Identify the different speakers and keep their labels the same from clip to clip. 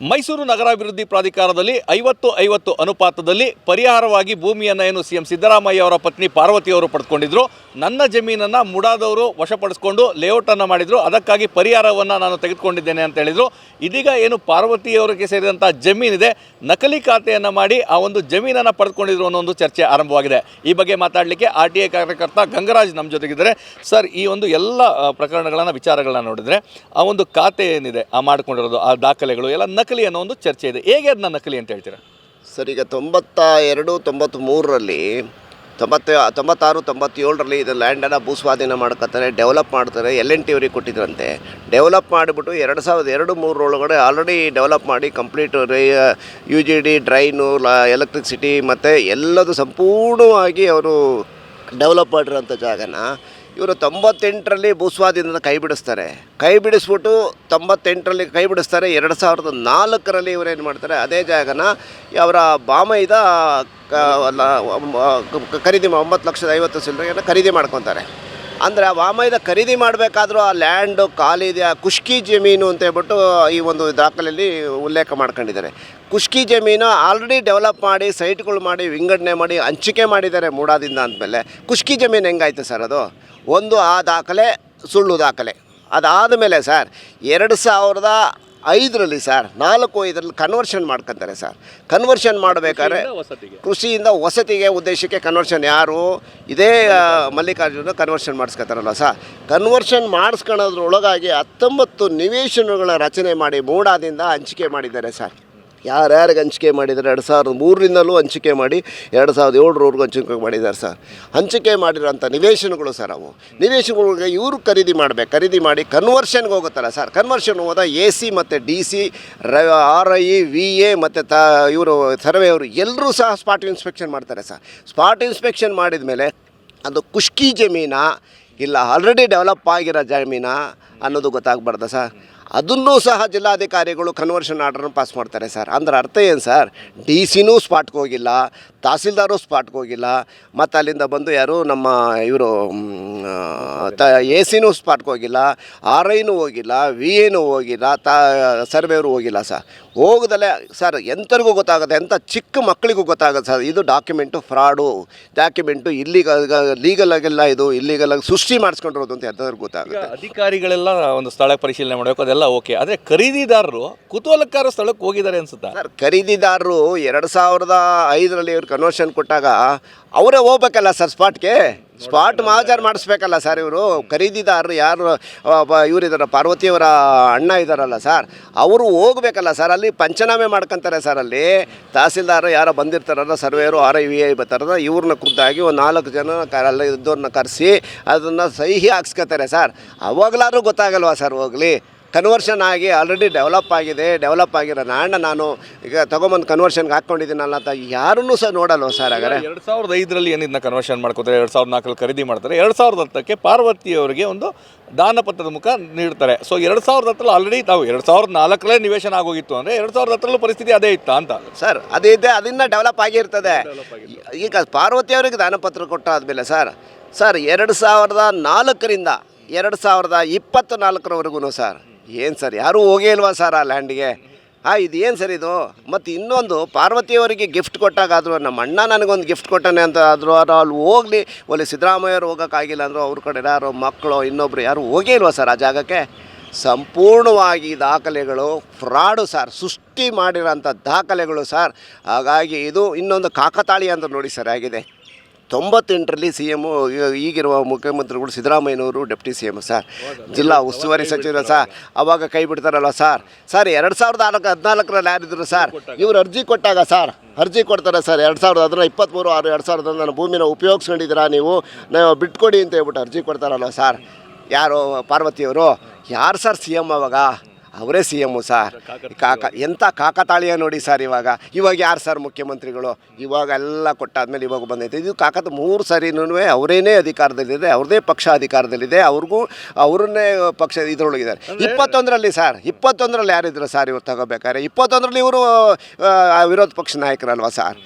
Speaker 1: ಮೈಸೂರು ನಗರಾಭಿವೃದ್ಧಿ ಪ್ರಾಧಿಕಾರದಲ್ಲಿ ಐವತ್ತು ಐವತ್ತು ಅನುಪಾತದಲ್ಲಿ ಪರಿಹಾರವಾಗಿ ಭೂಮಿಯನ್ನು ಏನು ಸಿ ಎಂ ಸಿದ್ದರಾಮಯ್ಯ ಅವರ ಪತ್ನಿ ಪಾರ್ವತಿಯವರು ಪಡೆದುಕೊಂಡಿದ್ರು ನನ್ನ ಜಮೀನನ್ನು ಮುಡಾದವರು ವಶಪಡಿಸ್ಕೊಂಡು ಲೇಔಟನ್ನು ಮಾಡಿದರು. ಅದಕ್ಕಾಗಿ ಪರಿಹಾರವನ್ನು ನಾನು ತೆಗೆದುಕೊಂಡಿದ್ದೇನೆ ಅಂತ ಹೇಳಿದರು. ಇದೀಗ ಏನು ಪಾರ್ವತಿಯವರಿಗೆ ಸೇರಿದಂಥ ಜಮೀನಿದೆ. ನಕಲಿ ಖಾತೆಯನ್ನು ಮಾಡಿ ಆ ಒಂದು ಜಮೀನನ್ನು ಪಡೆದುಕೊಂಡಿದ್ರು ಅನ್ನೋ ಒಂದು ಚರ್ಚೆ ಆರಂಭವಾಗಿದೆ. ಈ ಬಗ್ಗೆ ಮಾತಾಡಲಿಕ್ಕೆ ಆರ್ ಟಿ ಐ ಕಾರ್ಯಕರ್ತ ಗಂಗರಾಜ್ ನಮ್ಮ ಜೊತೆಗಿದ್ದಾರೆ. ಸರ್, ಈ ಒಂದು ಎಲ್ಲ ಪ್ರಕರಣಗಳನ್ನು, ವಿಚಾರಗಳನ್ನ ನೋಡಿದರೆ ಆ ಒಂದು ಖಾತೆ ಏನಿದೆ, ಆ ಮಾಡ್ಕೊಂಡಿರೋದು, ಆ ದಾಖಲೆಗಳು ಎಲ್ಲ ನಕಲಿ ಅನ್ನೋ ಒಂದು ಚರ್ಚೆ ಇದೆ. ಹೇಗೆ ಅದನ್ನ ನಕಲಿ ಅಂತ ಹೇಳ್ತೀರಾ?
Speaker 2: ಸರ್, ಈಗ ತೊಂಬತ್ತ ಎರಡು ತೊಂಬತ್ತ್ಮೂರರಲ್ಲಿ ತೊಂಬತ್ತ, ತೊಂಬತ್ತಾರು, ತೊಂಬತ್ತೇಳರಲ್ಲಿ ಇದು ಲ್ಯಾಂಡನ್ನು ಭೂಸ್ವಾಧೀನ ಮಾಡ್ಕೊತಾರೆ ಡೆವಲಪ್ ಮಾಡ್ತಾರೆ ಎಲ್ ಎನ್ ಟಿ ಅವ್ರಿಗೆ ಕೊಟ್ಟಿದ್ರಂತೆ. ಡೆವಲಪ್ ಮಾಡಿಬಿಟ್ಟು ಎರಡು ಸಾವಿರದ ಎರಡು ಮೂರರೊಳಗಡೆ ಆಲ್ರೆಡಿ ಡೆವಲಪ್ ಮಾಡಿ complete U G D drain electricity ಮತ್ತು ಎಲ್ಲದು ಸಂಪೂರ್ಣವಾಗಿ ಅವರು ಡೆವಲಪ್ ಮಾಡಿರೋಂಥ ಜಾಗನ ಇವರು ತೊಂಬತ್ತೆಂಟರಲ್ಲಿ ಭೂಸ್ವಾಧೀನದ ಕೈ ಬಿಡಿಸ್ತಾರೆ. ಕೈ ಬಿಡಿಸ್ಬಿಟ್ಟು ತೊಂಬತ್ತೆಂಟರಲ್ಲಿ ಕೈ ಬಿಡಿಸ್ತಾರೆ. ಎರಡು ಸಾವಿರದ ನಾಲ್ಕರಲ್ಲಿ ಇವರೇನು ಮಾಡ್ತಾರೆ, ಅದೇ ಜಾಗನ ಅವರ ಬಾಮೈದ ಖರೀದಿ ಒಂಬತ್ತು ಲಕ್ಷದ ಐವತ್ತು ಸಿಲ್ಲರೆಯನ್ನು ಖರೀದಿ ಮಾಡ್ಕೊತಾರೆ. ಅಂದರೆ ಆ ಖರೀದಿ ಮಾಡಬೇಕಾದ್ರೂ ಆ ಲ್ಯಾಂಡು ಖಾಲಿದೆ ಆ ಕುಷ್ಕಿ ಜಮೀನು ಅಂತ ಹೇಳ್ಬಿಟ್ಟು ಈ ಒಂದು ದಾಖಲೆಯಲ್ಲಿ ಉಲ್ಲೇಖ ಮಾಡ್ಕೊಂಡಿದ್ದಾರೆ. ಕುಷ್ಕಿ ಜಮೀನು ಆಲ್ರೆಡಿ ಡೆವಲಪ್ ಮಾಡಿ, ಸೈಟ್ಗಳು ಮಾಡಿ, ವಿಂಗಡಣೆ ಮಾಡಿ, ಹಂಚಿಕೆ ಮಾಡಿದ್ದಾರೆ ಮೂಡಾದಿಂದ ಅಂದಮೇಲೆ. ಕುಷ್ಕಿ ಜಮೀನು ಹೆಂಗಾಯ್ತು ಸರ್ ಅದು? ಒಂದು ಆ ದಾಖಲೆ ಸುಳ್ಳು ದಾಖಲೆ. ಅದಾದ ಮೇಲೆ ಸರ್ ಎರಡು ಸಾವಿರದ ಐದರಲ್ಲಿ ಸರ್ ನಾಲ್ಕು ಐದರಲ್ಲಿ ಕನ್ವರ್ಷನ್ ಮಾಡ್ಕೊತಾರೆ ಸರ್. ಕನ್ವರ್ಷನ್ ಮಾಡಬೇಕಾದ್ರೆ ಕೃಷಿಯಿಂದ ವಸತಿಗೆ. ಉದ್ದೇಶಕ್ಕೆ ಕನ್ವರ್ಷನ್ ಯಾರು? ಇದೇ ಮಲ್ಲಿಕಾರ್ಜುನ ಕನ್ವರ್ಷನ್ ಮಾಡಿಸ್ಕೊತಾರಲ್ಲ ಸರ್. ಕನ್ವರ್ಷನ್ ಮಾಡಿಸ್ಕೊಳೋದ್ರೊಳಗಾಗಿ ಹತ್ತೊಂಬತ್ತು ನಿವೇಶನಗಳ ರಚನೆ ಮಾಡಿ ಮೂಡಾದಿಂದ ಹಂಚಿಕೆ ಮಾಡಿದ್ದಾರೆ ಸರ್. ಯಾರ್ಯಾರಿಗೆ ಹಂಚಿಕೆ ಮಾಡಿದ್ದಾರೆ? ಎರಡು ಸಾವಿರದ ಮೂರರಿಂದಲೂ ಹಂಚಿಕೆ ಮಾಡಿ ಎರಡು ಸಾವಿರದ ಏಳರವರೆಗೂ ಹಂಚಿಕೆ ಮಾಡಿದ್ದಾರೆ ಸರ್. ಹಂಚಿಕೆ ಮಾಡಿರೋಂಥ ನಿವೇಶನಗಳು ಸರ್ ಅವು. ನಿವೇಶನಗಳಿಗೆ ಇವರು ಖರೀದಿ ಮಾಡಬೇಕು. ಖರೀದಿ ಮಾಡಿ ಕನ್ವರ್ಷನ್ಗೆ ಹೋಗುತ್ತಲ್ಲ ಸರ್. ಕನ್ವರ್ಷನ್ ಹೋದ ಎ ಸಿ ಮತ್ತು D C R I, V A ಮತ್ತು ತ, ಇವರು ಸರ್ವೆ ಅವರು ಎಲ್ಲರೂ ಸಹ ಸ್ಪಾಟ್ ಇನ್ಸ್ಪೆಕ್ಷನ್ ಮಾಡ್ತಾರೆ ಸರ್. ಸ್ಪಾಟ್ ಇನ್ಸ್ಪೆಕ್ಷನ್ ಮಾಡಿದ ಮೇಲೆ ಅದು ಕುಷ್ಕಿ ಜಮೀನ ಇಲ್ಲ, ಆಲ್ರೆಡಿ ಡೆವಲಪ್ ಆಗಿರೋ ಜಮೀನಾ ಅನ್ನೋದು ಗೊತ್ತಾಗಬಾರ್ದ ಸರ್. ಅದನ್ನೂ ಸಹ ಜಿಲ್ಲಾಧಿಕಾರಿಗಳು ಕನ್ವರ್ಷನ್ ಆರ್ಡ್ರನ್ನ ಪಾಸ್ ಮಾಡ್ತಾರೆ ಸರ್. ಅಂದ್ರೆ ಅರ್ಥ ಏನು ಸರ್? ಡಿ ಸಿನೂ ಸ್ಪಾಟ್ಗೆ ಹೋಗಿಲ್ಲ, ತಹಸೀಲ್ದಾರು ಸ್ಪಾಟ್ಗೆ ಹೋಗಿಲ್ಲ, ಮತ್ತು ಅಲ್ಲಿಂದ ಬಂದು ಯಾರು ನಮ್ಮ ಇವರು ತ, ಎ ಸಿನೂ ಸ್ಪಾಟ್ಗೆ ಹೋಗಿಲ್ಲ, ಆರ್ ಐನೂ ಹೋಗಿಲ್ಲ, ವಿ ಎನೂ ಹೋಗಿಲ್ಲ, ತ ಸರ್ವೇರು ಹೋಗಿಲ್ಲ ಸರ್. ಹೋಗದಲ್ಲೇ ಸರ್ ಎಂಥರಿಗೂ ಗೊತ್ತಾಗುತ್ತೆ ಎಂಥ ಚಿಕ್ಕ ಮಕ್ಕಳಿಗೂ ಗೊತ್ತಾಗುತ್ತೆ ಸರ್. ಇದು ಡಾಕ್ಯುಮೆಂಟು ಫ್ರಾಡು, ಡಾಕ್ಯುಮೆಂಟು ಇಲ್ಲಿಗ ಲೀಗಲ್ ಆಗಿಲ್ಲ ಇದು, ಇಲ್ಲಿಗಲ್ ಆಗಿ ಸೃಷ್ಟಿ ಮಾಡಿಸ್ಕೊಂಡಿರೋದು ಅಂತ ಎಂಥವ್ರಿಗೂ ಗೊತ್ತಾಗುತ್ತೆ.
Speaker 1: ಅಧಿಕಾರಿಗಳೆಲ್ಲ ಒಂದು ಸ್ಥಳ ಪರಿಶೀಲನೆ ಮಾಡಬೇಕು, ಅದೆಲ್ಲ ಓಕೆ ಆದರೆ ಖರೀದಿದಾರರು, ಕುತೂಹಲಕಾರ ಸ್ಥಳಕ್ಕೆ ಹೋಗಿದ್ದಾರೆ ಅನ್ಸುತ್ತಾ?
Speaker 2: ಸರ್, ಖರೀದಿದಾರರು ಎರಡು ಸಾವಿರದ ಐದರಲ್ಲಿ ಇವ್ರು ಕನ್ವರ್ಷನ್ ಕೊಟ್ಟಾಗ ಅವರೇ ಹೋಗ್ಬೇಕಲ್ಲ ಸರ್ ಸ್ಪಾಟ್ಗೆ ಸ್ಪಾಟ್ ಮಹಾಜರ್ ಮಾಡಿಸ್ಬೇಕಲ್ಲ ಸರ್ ಇವರು. ಖರೀದಿದಾರರು ಯಾರು ಇವರಿದಾರ ಪಾರ್ವತಿಯವರ ಅಣ್ಣ ಇದ್ದಾರಲ್ಲ ಸರ್, ಅವರು ಹೋಗ್ಬೇಕಲ್ಲ ಸರ್, ಅಲ್ಲಿ ಪಂಚನಾಮೆ ಮಾಡ್ಕೊಂತಾರೆ ಸರ್ ಅಲ್ಲಿ. ತಹಸೀಲ್ದಾರ ಯಾರೋ ಬಂದಿರ್ತಾರಲ್ಲ, ಸರ್ವೇರು ಆರ್ ಐ ವಿ, ಐ ಬರ್ತಾರಲ್ಲ, ಇವ್ರನ್ನ ಖುದ್ದಾಗಿ ಒಂದು ನಾಲ್ಕು ಜನ ಅಲ್ಲಿ ಇದ್ದವ್ರನ್ನ ಕರೆಸಿ, ಅದನ್ನು ಸಹಿ ಹಾಕ್ಸ್ಕೊತಾರೆ ಸರ್. ಅವಾಗಲಾದ್ರೂ ಗೊತ್ತಾಗಲ್ವಾ ಸರ್ ಹೋಗಲಿ? ಕನ್ವರ್ಷನ್ ಆಗಿ ಆಲ್ರೆಡಿ ಡೆವಲಪ್ ಆಗಿದೆ ಡೆವಲಪ್ ಆಗಿರೋ ನಾಣ್ಣ ನಾನು ಈಗ ತಗೊಂಬಂದು ಕನ್ವರ್ಷನ್ಗೆ ಹಾಕ್ಕೊಂಡಿದ್ದೀನಲ್ಲ ಅಂತ ಯಾರನ್ನೂ ಸಹ ನೋಡಲ್ವ ಸರ್ ಹಾಗಾದ್ರೆ.
Speaker 1: ಎರಡು ಸಾವಿರದ ಐದರಲ್ಲಿ ಏನಿದ್ನ ಕನ್ವರ್ಷನ್ ಮಾಡ್ಕೋತಾರೆ? ಎರಡು ಸಾವಿರದ ನಾಲ್ಕರಲ್ಲಿ ಖರೀದಿ ಮಾಡ್ತಾರೆ. ಎರಡು ಸಾವಿರದ ಹತ್ತಕ್ಕೆ ಪಾರ್ವತಿಯವರಿಗೆ ಒಂದು ದಾನಪತ್ರದ ಮುಖ ನೀಡ್ತಾರೆ. ಸೊ ಎರಡು ಸಾವಿರದ ಹತ್ತರಲ್ಲಿ ಆಲ್ರೆಡಿ ತಾವು ಎರಡು ಸಾವಿರದ ನಾಲ್ಕರಲ್ಲೇ ನಿವೇಶನ ಆಗೋಗಿತ್ತು ಅಂದರೆ ಎರಡು ಸಾವಿರದ ಹತ್ತರಲ್ಲೂ ಪರಿಸ್ಥಿತಿ ಅದೇ ಇತ್ತಾ ಅಂತ.
Speaker 2: ಸರ್ ಅದೇ ಇದೆ ಅದನ್ನು ಡೆವಲಪ್ ಆಗಿರ್ತದೆ. ಈಗ ಪಾರ್ವತಿ ಅವರಿಗೆ ದಾನಪತ್ರ ಕೊಟ್ಟಾದ್ಮೇಲೆ ಸರ್ ಸರ್ ಎರಡು ಸಾವಿರದ ನಾಲ್ಕರಿಂದ ಎರಡು ಸಾವಿರದ ಇಪ್ಪತ್ತ್ನಾಲ್ಕರವರೆಗೂ ಸರ್ ಏನು ಸರ್, ಯಾರೂ ಹೋಗೇ ಇಲ್ವಾ ಸರ್ ಆ ಲ್ಯಾಂಡ್ಗೆ? ಹಾಂ ಇದು ಏನು ಸರ್ ಇದು? ಮತ್ತು ಇನ್ನೊಂದು, ಪಾರ್ವತಿಯವರಿಗೆ ಗಿಫ್ಟ್ ಕೊಟ್ಟಾಗಾದರೂ, ನಮ್ಮ ಅಣ್ಣ ನನಗೊಂದು ಗಿಫ್ಟ್ ಕೊಟ್ಟಾನೆ ಅಂತ ಆದರೂ ಅದು ಅಲ್ಲಿ ಹೋಗಲಿ. ಒಳ್ಳೆ ಸಿದ್ದರಾಮಯ್ಯವ್ರು ಹೋಗೋಕ್ಕಾಗಿಲ್ಲ ಅಂದರು, ಅವ್ರ ಕಡೆ ಯಾರೋ ಮಕ್ಕಳು, ಇನ್ನೊಬ್ರು ಯಾರು ಹೋಗೇ ಇಲ್ವಾ ಸರ್ ಆ ಜಾಗಕ್ಕೆ? ಸಂಪೂರ್ಣವಾಗಿ ದಾಖಲೆಗಳು, ಫ್ರಾಡು ಸರ್, ಸೃಷ್ಟಿ ಮಾಡಿರೋಂಥ ದಾಖಲೆಗಳು ಸರ್. ಹಾಗಾಗಿ ಇದು ಇನ್ನೊಂದು ಕಾಕತಾಳಿ ಅಂತ ನೋಡಿ ಸರ್ ಆಗಿದೆ ತೊಂಬತ್ತೆಂಟರಲ್ಲಿ ಸಿ ಎಮ್ಮು ಈಗಿರುವ ಮುಖ್ಯಮಂತ್ರಿಗಳು ಸಿದ್ದರಾಮಯ್ಯನವರು ಡೆಪ್ಟಿ ಸಿ ಎಂ ಸರ್. ಜಿಲ್ಲಾ ಉಸ್ತುವಾರಿ ಸಚಿವರು ಸರ್. ಅವಾಗ ಕೈ ಬಿಡ್ತಾರಲ್ಲ ಸರ್. ಸರ್, ಎರಡು ಸಾವಿರದ ನಾಲ್ಕು ಹದಿನಾಲ್ಕರಲ್ಲಿ ಯಾರಿದ್ರು ಸರ್. ಇವರು ಅರ್ಜಿ ಕೊಟ್ಟಾಗ ಸರ್, ಅರ್ಜಿ ಕೊಡ್ತಾರೆ ಸರ್. ಎರಡು ಸಾವಿರದ ಅದರ ಇಪ್ಪತ್ತ್ಮೂರು ಆರು, ಎರಡು ಸಾವಿರದ ನನ್ನ ಭೂಮಿನ ಉಪಯೋಗಿಸ್ಕೊಂಡಿದ್ದೀರಾ ನೀವು? ನಾವು ಬಿಟ್ಕೊಡಿ ಅಂತ ಹೇಳ್ಬಿಟ್ಟು ಅರ್ಜಿ ಕೊಡ್ತಾರಲ್ಲ ಸರ್. ಯಾರು ಪಾರ್ವತಿಯವರು. ಯಾರು ಸರ್ ಸಿ ಎಂ ಅವಾಗ? ಅವರೇ ಸಿ ಎಮ್ಮು ಸಾರ್. ಕಾಕ ಎಂಥ ಕಾಕತಾಳೀಯ ನೋಡಿ ಸರ್ ಇವಾಗ. ಇವಾಗ ಯಾರು ಸರ್ ಮುಖ್ಯಮಂತ್ರಿಗಳು? ಇವಾಗ ಎಲ್ಲ ಕೊಟ್ಟಾದ್ಮೇಲೆ ಇವಾಗ ಬಂದೈತೆ. ಇದು ಕಾಕತ ಮೂರು ಸರಿನೂ ಅವರೇನೇ ಅಧಿಕಾರದಲ್ಲಿದೆ ಅವ್ರದೇ ಪಕ್ಷ ಅಧಿಕಾರದಲ್ಲಿದೆ ಅವ್ರಿಗೂ ಅವ್ರನ್ನೇ ಪಕ್ಷ ಇದ್ರೊಳಗಿದ್ದಾರೆ. ಇಪ್ಪತ್ತೊಂದರಲ್ಲಿ ಸರ್ ಇಪ್ಪತ್ತೊಂದರಲ್ಲಿ ಯಾರಿದ್ರು ಸರ್ ಇವ್ರು ತಗೋಬೇಕಾದ್ರೆ? ಇಪ್ಪತ್ತೊಂದರಲ್ಲಿ ಇವರು ವಿರೋಧ ಪಕ್ಷ ನಾಯಕರಲ್ವಾ ಸರ್?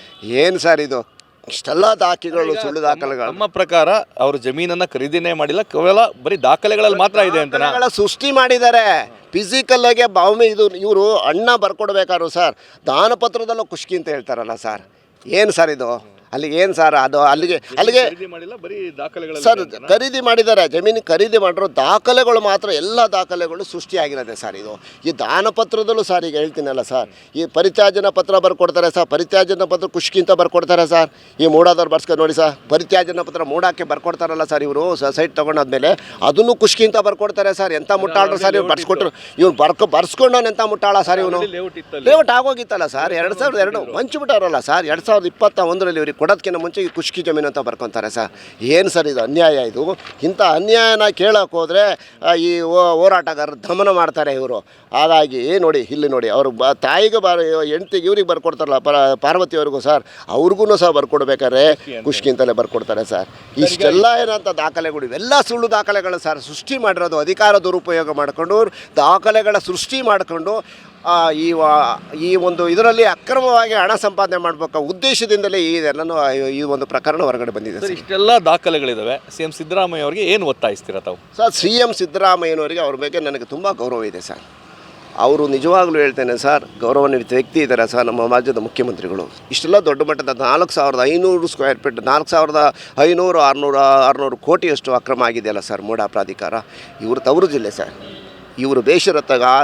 Speaker 2: ಏನು ಸರ್ ಇದು? ಇಷ್ಟೆಲ್ಲ ದಾಖಲೆಗಳು ಸುಳ್ಳು ದಾಖಲೆಗಳು.
Speaker 1: ನಮ್ಮ ಪ್ರಕಾರ ಅವರು ಜಮೀನನ್ನ ಖರೀದಿನೇ ಮಾಡಿಲ್ಲ ಕೇವಲ ಬರೀ ದಾಖಲೆಗಳಲ್ಲಿ ಮಾತ್ರ ಇದೆ ಅಂತ
Speaker 2: ದಾಖಲೆಗಳ ಸೃಷ್ಟಿ ಮಾಡಿದ್ದಾರೆ. ಫಿಸಿಕಲ್ ಆಗಿ ಭಾವಮಿ ಇದು ಇವರು ಅಣ್ಣ ಬರ್ಕೊಡ್ಬೇಕಾದ್ರು ಸರ್ ದಾನಪತ್ರದಲ್ಲೂ ಖುಷ್ಕಿ ಅಂತ ಹೇಳ್ತಾರಲ್ಲ ಸರ್ ಏನು ಸರ್ ಇದು? ಅಲ್ಲಿಗೆ ಏನು ಸರ್ ಅದು? ಅಲ್ಲಿಗೆ ಅಲ್ಲಿಗೆ ಸರ್ ಖರೀದಿ ಮಾಡಿದ್ದಾರೆ. ಜಮೀನು ಖರೀದಿ ಮಾಡಿರೋ ದಾಖಲೆಗಳು ಮಾತ್ರ ಎಲ್ಲ ದಾಖಲೆಗಳು ಸೃಷ್ಟಿಯಾಗಿರೋದೆ ಸರ್ ಇದು. ಈ ದಾನಪತ್ರದಲ್ಲೂ ಸರ್ ಈಗ ಹೇಳ್ತೀನಲ್ಲ ಸರ್. ಈ ಪರಿತ್ಯಾಜನ ಪತ್ರ ಬರ್ಕೊಡ್ತಾರೆ ಸರ್. ಪರಿತ್ಯಾಜನ ಪತ್ರ ಖುಷಿಗಿಂತ ಬರ್ಕೊಡ್ತಾರೆ ಸರ್. ಈ ಮೂಡಾದವ್ರು ಬರ್ಸ್ಕೊಂಡು ನೋಡಿ ಸರ್. ಪರಿತ್ಯಾಜನ ಪತ್ರ ಮೂಡಾಕೆ ಬರ್ಕೊಡ್ತಾರಲ್ಲ ಸರ್ ಇವರು. ಸೈಟ್ ತೊಗೊಂಡಾದ್ಮೇಲೆ ಅದನ್ನು ಖುಷಿಗಿಂತ ಬರ್ಕೊಡ್ತಾರೆ ಸರ್. ಎಂಥ ಮುಟ್ಟಾಳ್ರು ಸರ್ ಇವ್ರು ಬರ್ಸ್ಕೊಟ್ರು. ಇವ್ರು ಬರ್ಕೊ ಬರ್ಸ್ಕೊಂಡವನು ಎಂಥ ಮುಟ್ಟಾಳ ಸರ್ ಇವನು?
Speaker 1: ಲೇಔಟ್
Speaker 2: ಆಗೋಗಿತ್ತಲ್ಲ ಸರ್. ಎರಡು ಸಾವಿರದ ಎರಡು ಹಂಚ್ಬಿಟ್ಟಾರಲ್ಲ ಸರ್. ಎರಡು ಸಾವಿರದ ಇಪ್ಪತ್ತ ಒಂದರಲ್ಲಿ ಇವ್ರಿಗೆ ಕೊಡೋದಕ್ಕಿಂತ ಮುಂಚೆ ಈ ಖುಷ್ಕಿ ಜಮೀನು ಅಂತ ಬರ್ಕೊತಾರೆ ಸರ್. ಏನು ಸರ್ ಇದು ಅನ್ಯಾಯ ಇದು? ಇಂಥ ಅನ್ಯಾಯನ ಕೇಳೋಕೆ ಹೋದರೆ ಈ ಹೋರಾಟಗಾರರು ದಮನ ಮಾಡ್ತಾರೆ ಇವರು. ಹಾಗಾಗಿ ನೋಡಿ ಇಲ್ಲಿ ನೋಡಿ ಅವರು ಬ ತಾಯಿಗೆ ಬಾರ ಹೆಂಡ್ತಿಗೆ ಇವ್ರಿಗೆ ಬರ್ಕೊಡ್ತಾರಲ್ಲ ಪರ ಪಾರ್ವತಿಯವ್ರಿಗೂ ಸರ್ ಅವ್ರಿಗೂ ಸಹ ಬರ್ಕೊಡ್ಬೇಕಾದ್ರೆ ಖುಷ್ಕಿಂತಲೇ ಬರ್ಕೊಡ್ತಾರೆ ಸರ್. ಇಷ್ಟೆಲ್ಲ ಏನಂತ ದಾಖಲೆಗಳು ಇವೆಲ್ಲ ಸುಳ್ಳು ದಾಖಲೆಗಳು ಸರ್ ಸೃಷ್ಟಿ ಮಾಡಿರೋದು ಅಧಿಕಾರ ದುರುಪಯೋಗ ಮಾಡಿಕೊಂಡು ದಾಖಲೆಗಳ ಸೃಷ್ಟಿ ಮಾಡಿಕೊಂಡು ಈ ವಾ- ಈ ಒಂದು ಇದರಲ್ಲಿ ಅಕ್ರಮವಾಗಿ ಹಣ ಸಂಪಾದನೆ ಮಾಡಬೇಕು ಉದ್ದೇಶದಿಂದಲೇ ಈ ಇದೆಲ್ಲನೂ ಈ ಒಂದು ಪ್ರಕರಣ ಹೊರಗಡೆ ಬಂದಿದೆ
Speaker 1: ಸರ್
Speaker 2: ಸರ್.
Speaker 1: ಇಷ್ಟೆಲ್ಲ ದಾಖಲೆಗಳಿದ್ದಾವೆ ಸಿ ಎಂ ಸಿದ್ದರಾಮಯ್ಯ ಅವರಿಗೆ ಏನು ಒತ್ತಾಯಿಸ್ತೀರಾ ತಾವು?
Speaker 2: ಸರ್ ಸಿ ಎಂ ಸಿದ್ದರಾಮಯ್ಯನವರಿಗೆ ಅವ್ರ ಬಗ್ಗೆ ನನಗೆ ತುಂಬ ಗೌರವ ಇದೆ ಸರ್. ಅವರು ನಿಜವಾಗ್ಲೂ ಹೇಳ್ತೇನೆ ಸರ್ ಗೌರವಾನ್ವಿತ ವ್ಯಕ್ತಿ ಇದ್ದಾರೆ ಸರ್ ನಮ್ಮ ರಾಜ್ಯದ ಮುಖ್ಯಮಂತ್ರಿಗಳು. ಇಷ್ಟೆಲ್ಲ ದೊಡ್ಡ ಮಟ್ಟದ ನಾಲ್ಕು ಸಾವಿರದ ಐನೂರು ಸ್ಕ್ವೇರ್ ಫೀಟ್ ನಾಲ್ಕು ಸಾವಿರದ ಐನೂರು ಆರುನೂರು ಆರುನೂರು ಕೋಟಿಯಷ್ಟು ಅಕ್ರಮ ಆಗಿದೆಯಲ್ಲ ಸರ್ ಮೂಡಾ ಪ್ರಾಧಿಕಾರ. ಇವರು ತವರು ಜಿಲ್ಲೆ ಸರ್. ಇವರು ಬೇಷರತ್ತಾಗ ಆ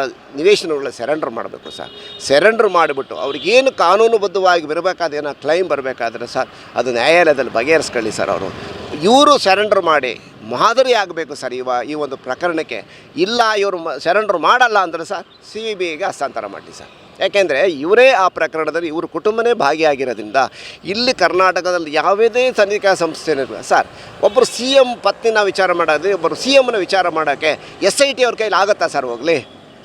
Speaker 2: ಸೆರೆಂಡರ್ ಮಾಡಬೇಕು ಸರ್. ಸೆರೆಂಡರ್ ಮಾಡಿಬಿಟ್ಟು ಅವ್ರಿಗೇನು ಕಾನೂನುಬದ್ಧವಾಗಿ ಬರಬೇಕಾದ ಏನೋ ಕ್ಲೈಮ್ ಬರಬೇಕಾದ್ರೆ ಸರ್, ಅದು ನ್ಯಾಯಾಲಯದಲ್ಲಿ ಬಗೆಹರಿಸ್ಕೊಳ್ಳಿ ಸರ್ ಅವರು. ಇವರು ಸೆರೆಂಡರ್ ಮಾಡಿ ಮಾದರಿ ಆಗಬೇಕು ಸರ್ ಇವ, ಈ ಒಂದು ಪ್ರಕರಣಕ್ಕೆ. ಇಲ್ಲ ಇವರು ಸೆರೆಂಡರ್ ಮಾಡಲ್ಲ ಅಂದರೆ ಸರ್ ಸಿ ಬಿ ಐಗೆ ಹಸ್ತಾಂತರ ಮಾಡಿ ಸರ್. ಯಾಕೆಂದರೆ ಇವರೇ ಆ ಪ್ರಕರಣದಲ್ಲಿ ಇವರು ಕುಟುಂಬನೇ ಭಾಗಿಯಾಗಿರೋದ್ರಿಂದ ಇಲ್ಲಿ ಕರ್ನಾಟಕದಲ್ಲಿ ಯಾವುದೇ ತನಿಖಾ ಸಂಸ್ಥೆ ಸರ್ ಒಬ್ಬರು ಸಿ ಎಂ ಪತ್ನಿನ ವಿಚಾರ ಮಾಡೋದು ಒಬ್ಬರು ಸಿ ಎಮ್ನ ವಿಚಾರ ಮಾಡೋಕ್ಕೆ ಎಸ್ ಐ ಟಿ ಅವ್ರ ಕೈಲಿ ಆಗುತ್ತಾ ಸರ್ ಹೋಗಲಿ?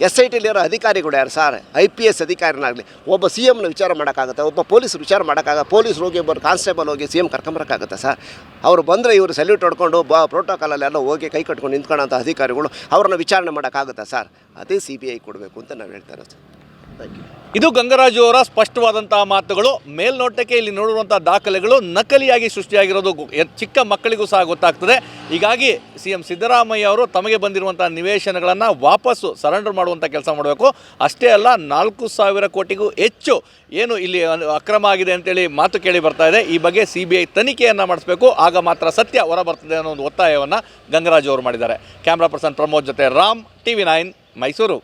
Speaker 2: ಎಸ್ ಐ ಟಿಲಿರೋ ಅಧಿಕಾರಿಗಳು ಯಾರು ಸರ್? ಐ ಪಿ ಎಸ್ ಅಧಿಕಾರಿನಾಗಲಿ ಒಬ್ಬ ಸಿ ಎಮ್ನ ವಿಚಾರ ಮಾಡೋಕ್ಕಾಗುತ್ತೆ? ಒಬ್ಬ ಪೊಲೀಸ್ ವಿಚಾರ ಮಾಡೋಕ್ಕಾಗ ಪೊಲೀಸ್ ಹೋಗಿ ಒಬ್ಬರು ಕಾನ್ಸ್ಟೇಬಲ್ ಹೋಗಿ ಸಿ ಎಂ ಕರ್ಕೊಂಬರೋಕ್ಕಾಗುತ್ತೆ ಸರ್? ಅವರು ಬಂದರೆ ಇವರು ಸಲ್ಯೂಟ್ ಹೊಡ್ಕೊಂಡು ಬಾ ಪ್ರೋಟೋಕಾಲಲ್ಲೆಲ್ಲ ಹೋಗಿ ಕೈ ಕಟ್ಕೊಂಡು ನಿಂತ್ಕೊಳ್ಳೋಂಥ ಅಧಿಕಾರಿಗಳು ಅವ್ರನ್ನ ವಿಚಾರಣೆ ಮಾಡೋಕ್ಕಾಗುತ್ತಾ ಸರ್? ಅದೇ ಸಿ ಬಿ ಐ ಕೊಡಬೇಕು ಅಂತ ನಾವು ಹೇಳ್ತಾರೆ ಸರ್.
Speaker 1: ಇದು ಗಂಗರಾಜು ಅವರ ಸ್ಪಷ್ಟವಾದಂತಹ ಮಾತುಗಳು. ಮೇಲ್ನೋಟಕ್ಕೆ ಇಲ್ಲಿ ನೋಡಿರುವಂತಹ ದಾಖಲೆಗಳು ನಕಲಿಯಾಗಿ ಸೃಷ್ಟಿಯಾಗಿರೋದು ಚಿಕ್ಕ ಮಕ್ಕಳಿಗೂ ಸಹ ಗೊತ್ತಾಗ್ತದೆ. ಹೀಗಾಗಿ ಸಿ ಎಂ ಸಿದ್ದರಾಮಯ್ಯ ಅವರು ತಮಗೆ ಬಂದಿರುವಂತಹ ನಿವೇಶನಗಳನ್ನು ವಾಪಸ್ಸು ಸರೆಂಡರ್ ಮಾಡುವಂಥ ಕೆಲಸ ಮಾಡಬೇಕು. ಅಷ್ಟೇ ಅಲ್ಲ, ನಾಲ್ಕು ಸಾವಿರ ಕೋಟಿಗೂ ಹೆಚ್ಚು ಏನು ಇಲ್ಲಿ ಅಕ್ರಮ ಆಗಿದೆ ಅಂತೇಳಿ ಮಾತು ಕೇಳಿ ಬರ್ತಾ ಇದೆ. ಈ ಬಗ್ಗೆ ಸಿ ಬಿ ಐ ತನಿಖೆಯನ್ನು ಮಾಡಿಸ್ಬೇಕು. ಆಗ ಮಾತ್ರ ಸತ್ಯ ಹೊರ ಬರ್ತದೆ ಅನ್ನೋ ಒಂದು ಒತ್ತಾಯವನ್ನು ಗಂಗರಾಜು ಅವರು ಮಾಡಿದ್ದಾರೆ. ಕ್ಯಾಮ್ರಾ ಪರ್ಸನ್ ಪ್ರಮೋದ್ ಜೊತೆ Ram, T V nine, Mysuru.